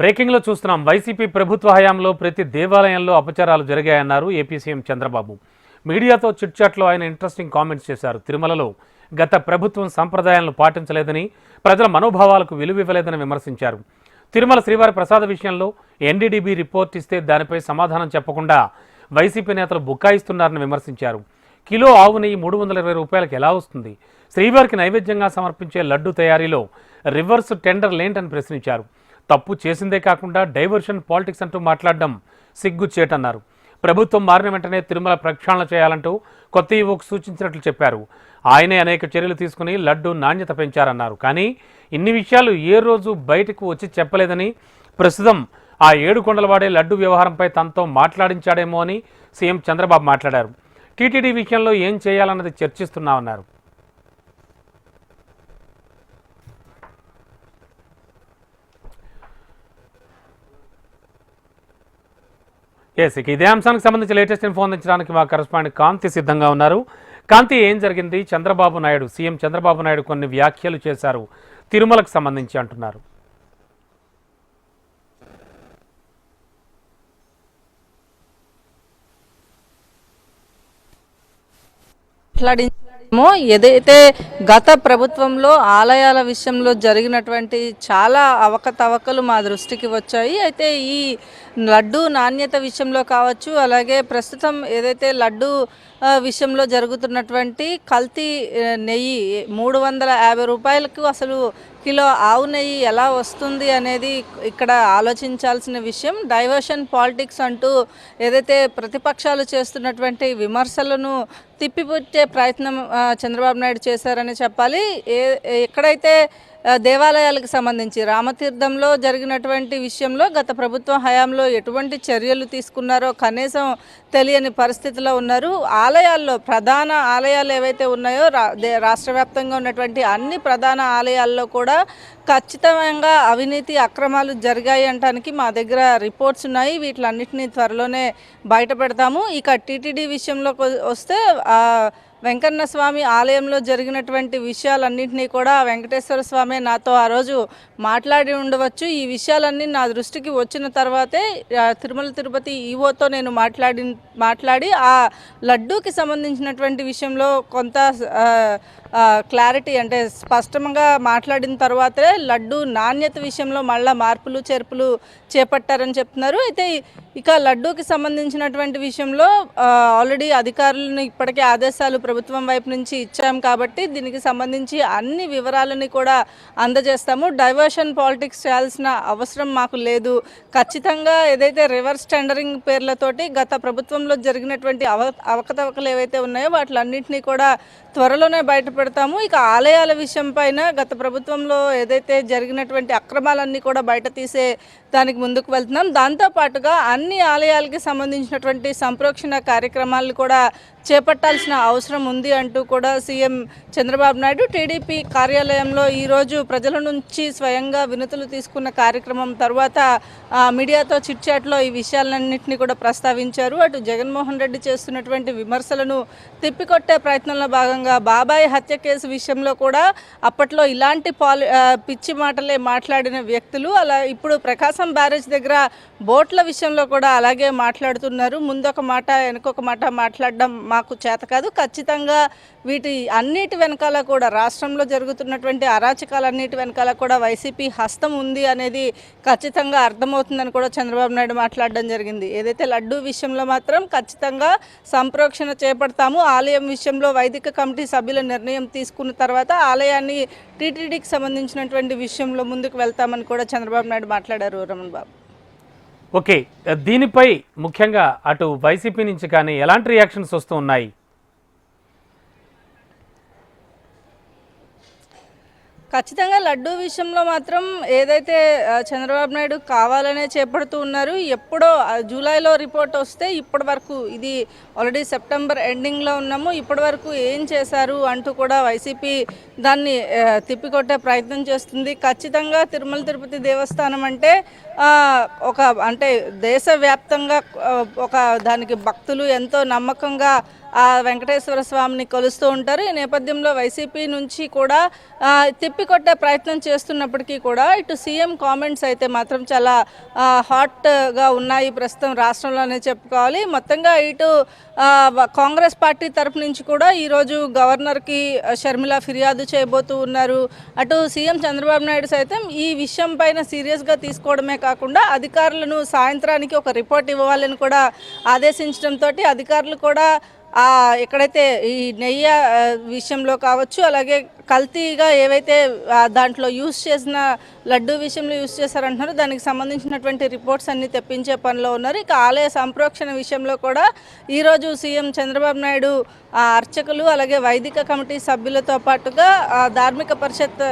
బ్రేకింగ్లో చూస్తున్నాం. వైసీపీ ప్రభుత్వ హయాంలో ప్రతి దేవాలయంలో అపచారాలు జరిగాయన్నారు ఏపీ సీఎం చంద్రబాబు. మీడియాతో చిట్చాట్లో ఆయన ఇంట్రెస్టింగ్ కామెంట్స్ చేశారు. తిరుమలలో గత ప్రభుత్వం సంప్రదాయాలను పాటించలేదని ప్రజల మనోభావాలకు విలువ ఇవ్వలేదని విమర్శించారు. తిరుమల శ్రీవారి ప్రసాద విషయంలో ఎన్డీడీబీ రిపోర్ట్ ఇస్తే దానిపై సమాధానం చెప్పకుండా వైసీపీ నేతలు బుకాయిస్తున్నారని విమర్శించారు. కిలో ఆవు నెయ్యి మూడు వందల ఇరవై రూపాయలకు ఎలా వస్తుంది? శ్రీవారికి నైవేద్యంగా సమర్పించే లడ్డు తయారీలో రివర్స్ టెండర్ లేంటని ప్రశ్నించారు. తప్పు చేసిందే కాకుండా డైవర్షన్ పాలిటిక్స్ అంటూ మాట్లాడడం సిగ్గుచేటన్నారు ప్రభుత్వం మారిన వెంటనే తిరుమల ప్రక్షాళన చేయాలంటూ కొత్త ఈవోకు సూచించినట్లు చెప్పారు. ఆయనే అనేక చర్యలు తీసుకుని లడ్డు నాణ్యత పెంచారన్నారు. కానీ ఇన్ని విషయాలు ఏ రోజు బయటకు వచ్చి చెప్పలేదని ప్రస్తుతం ఆ ఏడు కొండలవాడే లడ్డు వ్యవహారంపై తనతో మాట్లాడించాడేమో అని సీఎం చంద్రబాబు మాట్లాడారు. టీటీడీ విషయంలో ఏం చేయాలన్నది చర్చిస్తున్నామన్నారు. ఎస్ ఇక ఇదే అంశానికి సంబంధించి లేటెస్ట్ ఇన్ఫో అందించడానికి మా కరస్పాండెంట్ కాంతి సిద్ధంగా ఉన్నారు. కాంతి ఏం జరిగింది? చంద్రబాబు నాయుడు సీఎం చంద్రబాబు నాయుడు కొన్ని వ్యాఖ్యలు చేశారు. తిరుమలకు సంబంధించి అంటున్నారు. మాట్లాడించామో ఏదైతే గత ప్రభుత్వంలో ఆలయాల విషయంలో జరిగినటువంటి చాలా అవకతవకలు మా దృష్టికి వచ్చాయి. అయితే ఈ లడ్డు నాణ్యత విషయంలో కావచ్చు అలాగే ప్రస్తుతం ఏదైతే లడ్డు విషయంలో జరుగుతున్నటువంటి కల్తీ నెయ్యి మూడు వందల యాభై రూపాయలకు అసలు కిలో ఆవు నెయ్యి ఎలా వస్తుంది అనేది ఇక్కడ ఆలోచించాల్సిన విషయం. డైవర్షన్ పాలిటిక్స్ అంటూ ఏదైతే ప్రతిపక్షాలు చేస్తున్నటువంటి విమర్శలను తిప్పిపుచ్చే ప్రయత్నం చంద్రబాబు నాయుడు చేశారని చెప్పాలి. ఏ ఎక్కడైతే దేవాలయాలకు సంబంధించి రామతీర్థంలో జరిగినటువంటి విషయంలో గత ప్రభుత్వం హయాంలో ఎటువంటి చర్యలు తీసుకున్నారో కనీసం తెలియని పరిస్థితిలో ఉన్నారు. ఆలయాల్లో ప్రధాన ఆలయాలు ఏవైతే ఉన్నాయో రా రాష్ట్ర వ్యాప్తంగా ఉన్నటువంటి అన్ని ప్రధాన ఆలయాల్లో కూడా ఖచ్చితంగా అవినీతి అక్రమాలు జరిగాయి అంటానికి మా దగ్గర రిపోర్ట్స్ ఉన్నాయి. వీటిలన్నింటినీ త్వరలోనే బయట పెడతాము ఇక టీటీడీ విషయంలోకి వస్తే వెంకన్న స్వామి ఆలయంలో జరిగినటువంటి విషయాలన్నింటినీ కూడా వెంకటేశ్వర స్వామి నాతో ఆ రోజు మాట్లాడి ఉండవచ్చు. ఈ విషయాలన్నీ నా దృష్టికి వచ్చిన తర్వాతే తిరుమల తిరుపతి ఈవోతో నేను మాట్లాడి మాట్లాడి ఆ లడ్డూకి సంబంధించినటువంటి విషయంలో కొంత క్లారిటీ అంటే స్పష్టంగా మాట్లాడిన తర్వాతే లడ్డు నాణ్యత విషయంలో మళ్ళా మార్పులు చేర్పులు చేపట్టారని చెప్తున్నారు. అయితే ఇక లడ్డూకి సంబంధించినటువంటి విషయంలో ఆల్రెడీ అధికారులను ఇప్పటికే ఆదేశాలు ప్రభుత్వం వైపు నుంచి ఇచ్చాం కాబట్టి దీనికి సంబంధించి అన్ని వివరాలని కూడా అందజేస్తాము. డైవర్షన్ పాలిటిక్స్ చేయాల్సిన అవసరం మాకు లేదు. ఖచ్చితంగా ఏదైతే రివర్స్ టెండరింగ్ పేర్లతోటి గత ప్రభుత్వంలో జరిగినటువంటి అవ అవకతవకలు ఏవైతే ఉన్నాయో వాటిలన్నింటినీ కూడా త్వరలోనే బయటపెడతాము. ఇక ఆలయాల విషయం పైన గత ప్రభుత్వంలో ఏదైతే జరిగినటువంటి అక్రమాలన్నీ కూడా బయట తీసే దానికి ముందుకు వెళ్తున్నాం. దాంతోపాటుగా అన్ని ఆలయాలకి సంబంధించినటువంటి సంప్రోక్షణ కార్యక్రమాలను కూడా చేపట్టాల్సిన అవసరం ఉంది అంటూ కూడా సీఎం చంద్రబాబు నాయుడు టీడీపీ కార్యాలయంలో ఈరోజు ప్రజల నుంచి స్వయంగా వినతులు తీసుకున్న కార్యక్రమం తర్వాత ఆ, మీడియాతో చిట్చాట్లో ఈ విషయాలన్నింటినీ కూడా ప్రస్తావించారు. అటు జగన్మోహన్ రెడ్డి చేస్తున్నటువంటి విమర్శలను తిప్పికొట్టే ప్రయత్నంలో భాగంగా బాబాయ్ హత్య కేసు విషయంలో కూడా అప్పట్లో ఇలాంటి పాలి పిచ్చి మాటలే మాట్లాడిన వ్యక్తులు అలా ఇప్పుడు ప్రకాశం బ్యారేజ్ దగ్గర బోట్ల విషయంలో కూడా అలాగే మాట్లాడుతున్నారు. ముందొక మాట వెనుకొక మాట మాట్లాడడం మాకు చేత కాదు. ఖచ్చితంగా వీటి అన్నిటి వెనకాల కూడా రాష్ట్రంలో జరుగుతున్నటువంటి అరాచకాలన్నిటి వెనకాల కూడా వైసీపీ హస్తం ఉంది అనేది ఖచ్చితంగా అర్థమవుతుందని కూడా చంద్రబాబు నాయుడు మాట్లాడడం జరిగింది. ఏదైతే లడ్డూ విషయంలో మాత్రం ఖచ్చితంగా సంప్రోక్షణ చేపడతాము. ఆలయం విషయంలో వైదిక కమిటీ సభ్యుల నిర్ణయం తీసుకున్న తర్వాత ఆలయాన్ని టీటీడీకి సంబంధించినటువంటి విషయంలో ముందుకు వెళ్తామని కూడా చంద్రబాబు నాయుడు మాట్లాడారు రమణ్ బాబు. ఓకే దీనిపై ముఖ్యంగా అటు వైసీపీ నుంచి కానీ ఎలాంటి రియాక్షన్స్ వస్తూ ఉన్నాయి? ఖచ్చితంగా లడ్డూ విషయంలో మాత్రం ఏదైతే చంద్రబాబు నాయుడు కావాలనే చేపడుతూ ఉన్నారు ఎప్పుడో జూలైలో రిపోర్ట్ వస్తే ఇప్పటి వరకు ఇది ఆల్రెడీ సెప్టెంబర్ ఎండింగ్లో ఉన్నాము ఇప్పటి వరకు ఏం చేశారు అంటూ కూడా వైసీపీ దాన్ని తిప్పికొట్టే ప్రయత్నం చేస్తుంది. ఖచ్చితంగా తిరుమల తిరుపతి దేవస్థానం అంటే ఒక అంటే దేశవ్యాప్తంగా ఒక దానికి భక్తులు ఎంతో నమ్మకంగా ఆ వెంకటేశ్వర స్వామిని కొలుస్తూ ఉంటారు. ఈ నేపథ్యంలో వైసీపీ నుంచి కూడా తిప్పికొట్టే ప్రయత్నం చేస్తున్నప్పటికీ కూడా ఇటు సీఎం కామెంట్స్ అయితే మాత్రం చాలా హాట్గా ఉన్నాయి. ప్రస్తుతం రాష్ట్రంలోనే చెప్పుకోవాలి. మొత్తంగా ఇటు కాంగ్రెస్ పార్టీ తరపు నుంచి కూడా ఈరోజు గవర్నర్కి షర్మిల ఫిర్యాదు చేయబోతూ ఉన్నారు. అటు సీఎం చంద్రబాబు నాయుడు సైతం ఈ విషయం పైన సీరియస్గా తీసుకోవడమే కాకుండా అధికారులను సాయంత్రానికి ఒక రిపోర్ట్ ఇవ్వాలని కూడా ఆదేశించడంతో అధికారులు కూడా ఎక్కడైతే ఈ నెయ్యి విషయంలో కావచ్చు అలాగే కల్తీగా ఏవైతే దాంట్లో యూస్ చేసిన లడ్డు విషయంలో యూజ్ చేశారంటున్నారో. దానికి సంబంధించినటువంటి రిపోర్ట్స్ అన్ని తెప్పించే పనిలో ఉన్నారు. ఇక ఆలయ సంప్రోక్షణ విషయంలో కూడా ఈరోజు సీఎం చంద్రబాబు నాయుడు ఆ అర్చకులు అలాగే వైదిక కమిటీ సభ్యులతో పాటుగా ఆ ధార్మిక పరిషత్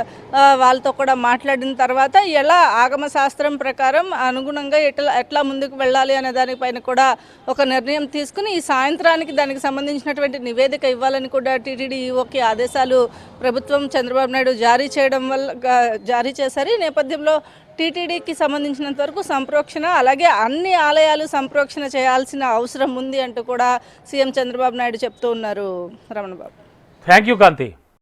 వాళ్ళతో కూడా మాట్లాడిన తర్వాత ఎలా ఆగమ శాస్త్రం ప్రకారం అనుగుణంగా ఎట్లా ఎట్లా ముందుకు వెళ్ళాలి అనే దానిపైన కూడా ఒక నిర్ణయం తీసుకుని ఈ సాయంత్రానికి దానికి సంబంధించినటువంటి నివేదిక ఇవ్వాలని కూడా టీటీడీ ఈఓకి ఆదేశాలు ప్రభుత్వం చంద్రబాబు నాయుడు జారీ చేయడం వల్ల జారీ చేశారు. ఈ నేపథ్యంలో టీటీడీకి సంబంధించినంత వరకు సంప్రోక్షణ అలాగే అన్ని ఆలయాలు సంప్రోక్షణ చేయాల్సిన అవసరం ఉంది అంటూ కూడా సీఎం చంద్రబాబు నాయుడు చెప్తూ ఉన్నారు రమణబాబు. Thank you Kanthi